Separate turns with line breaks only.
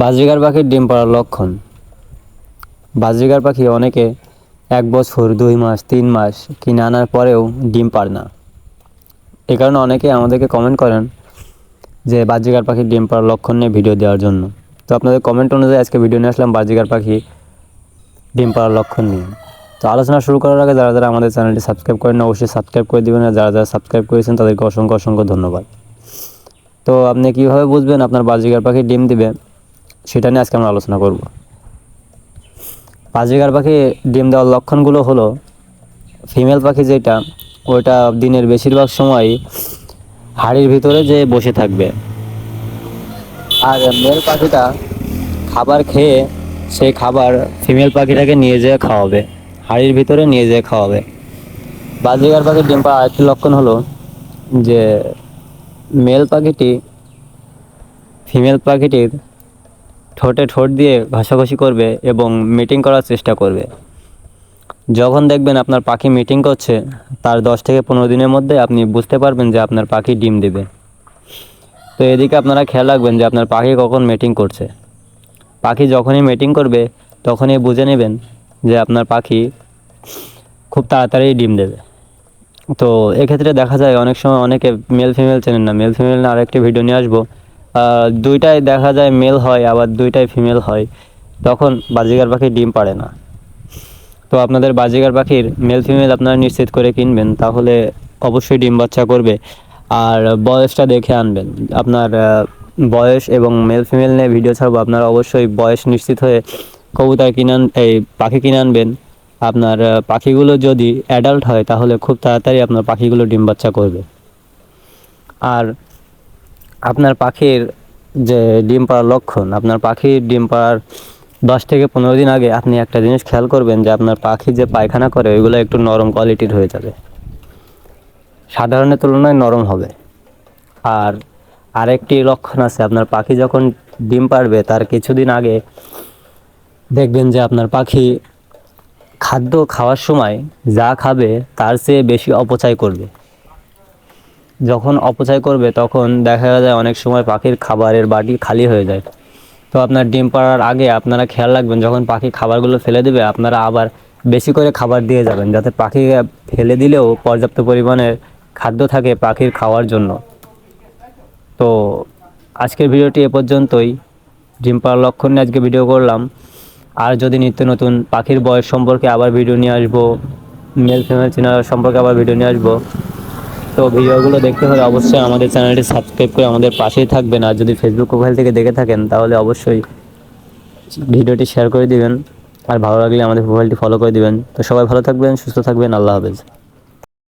Budgerigar পাখির ডিম পাড়ার লক্ষণ। বাজরিগার পাখি অনেকে এক বছর, দুই মাস, তিন মাস কিনে আনার পরেও ডিম পার না। এ কারণে অনেকে আমাদেরকে কমেন্ট করেন যে বাজরিগার পাখির ডিম পাড়ার লক্ষণ নিয়ে ভিডিও দেওয়ার জন্য। তো আপনাদের কমেন্ট অনুযায়ী আজকে ভিডিও নিয়ে আসলাম বাজরিগার পাখি ডিম পাড়ার লক্ষণ নিয়ে। তো আলোচনা শুরু করার আগে যারা যারা আমাদের চ্যানেলটি সাবস্ক্রাইব করেন না, অবশ্যই সাবস্ক্রাইব করে দেবেন আর যারা যারা সাবস্ক্রাইব করেছেন তাদেরকে অসংখ্য অসংখ্য ধন্যবাদ। তো আপনি কীভাবে বুঝবেন আপনার বাজরিগার পাখি ডিম দিবে? সেটা নিয়ে আজকে আমরা আলোচনা করব। বাজরিগার পাখি ডিম দেওয়ার লক্ষণগুলো হলো ফিমেল পাখি যেটা, ওইটা দিনের বেশিরভাগ সময় হাড়ির ভিতরে যে বসে থাকবে। আর মেল পাখিটা খাবার খেয়ে সেই খাবার ফিমেল পাখিটাকে নিয়ে যেয়ে খাওয়াবে, হাড়ির ভিতরে নিয়ে যেয়ে খাওয়াবে। বাজরিগার পাখির ডিম পাওয়ার আরেকটি লক্ষণ হলো যে মেল পাখিটি ফিমেল পাখিটির ঠোঁটে ঠোঁট দিয়ে ঘষাঘষি করবে এবং মিটিং করার চেষ্টা করবে। যখন দেখবেন আপনার পাখি মিটিং করছে, তার দশ থেকে পনেরো দিনের মধ্যে আপনি বুঝতে পারবেন যে আপনার পাখি ডিম দেবে। তো এদিকে আপনারা খেয়াল রাখবেন যে আপনার পাখি কখন মিটিং করছে। পাখি যখনই মিটিং করবে, তখনই বুঝে নেবেন যে আপনার পাখি খুব তাড়াতাড়ি ডিম দেবে। তো এক্ষেত্রে দেখা যায় অনেক সময় অনেকে মেল ফিমেল চেনেন না। মেল ফিমেল না আরেকটি ভিডিও নিয়ে আসব। দুইটাই দেখা যায় মেল হয়, আবার দুইটাই ফিমেল হয়। তখন বাজিগার পাখি ডিম পারে না। তো আপনাদের বাজিগার পাখির মেল ফিমেল আপনারা নিশ্চিত করে কিনবেন, তাহলে অবশ্যই ডিম বাচ্চা করবে। আর বয়সটা দেখে আনবেন। আপনার বয়স এবং মেল ফিমেল নিয়ে ভিডিও ছাড়বো, আপনারা অবশ্যই বয়স নিশ্চিত হয়ে কবুতর কিনে আন এই পাখি কিনে আনবেন। আপনার পাখিগুলো যদি অ্যাডাল্ট হয়, তাহলে খুব তাড়াতাড়ি আপনার পাখিগুলো ডিম বাচ্চা করবে। আর আপনার পাখির যে ডিম পাড়ার লক্ষণ, আপনার পাখির ডিম পাড়ার দশ থেকে পনেরো দিন আগে আপনি একটা জিনিস খেয়াল করবেন যে আপনার পাখি যে পায়খানা করে, ওইগুলো একটু নরম কোয়ালিটির হয়ে যাবে। সাধারণের তুলনায় নরম হবে। আর আরেকটি লক্ষণ আছে, আপনার পাখি যখন ডিম পারবে তার কিছুদিন আগে দেখবেন যে আপনার পাখি খাদ্য খাওয়ার সময় যা খাবে, তার চেয়ে বেশি অপচয় করবে। যখন অপচয় করবে, তখন দেখা যায় অনেক সময় পাখির খাবারের বাটি খালি হয়ে যায়। তো আপনার ডিম পাড়ার আগে আপনারা খেয়াল রাখবেন, যখন পাখি খাবারগুলো ফেলে দেবে, আপনারা আবার বেশি করে খাবার দিয়ে যাবেন, যাতে পাখি ফেলে দিলেও পর্যাপ্ত পরিমাণে খাদ্য থাকে পাখির খাওয়ার জন্য। তো আজকের ভিডিওটি এ পর্যন্তই। ডিম পাড়ার লক্ষণ নিয়ে আজকে ভিডিও করলাম। আর যদি নিত্য নতুন পাখির বয়স সম্পর্কে আবার ভিডিও নিয়ে আসব মেল ফিমেল চেনার সম্পর্কে আবার ভিডিও নিয়ে আসব তো ভিডিওগুলো দেখতে হলে অবশ্যই আমাদের চ্যানেলটি সাবস্ক্রাইব করে আমাদের পাশেই থাকবেন। আর যদি ফেসবুক প্রোফাইল থেকে দেখে থাকেন, তাহলে অবশ্যই ভিডিওটি শেয়ার করে দিবেন। আর ভালো লাগলে আমাদের প্রোফাইলটি ফলো করে দিবেন। তো সবাই ভালো থাকবেন, সুস্থ থাকবেন। আল্লাহ হাফেজ।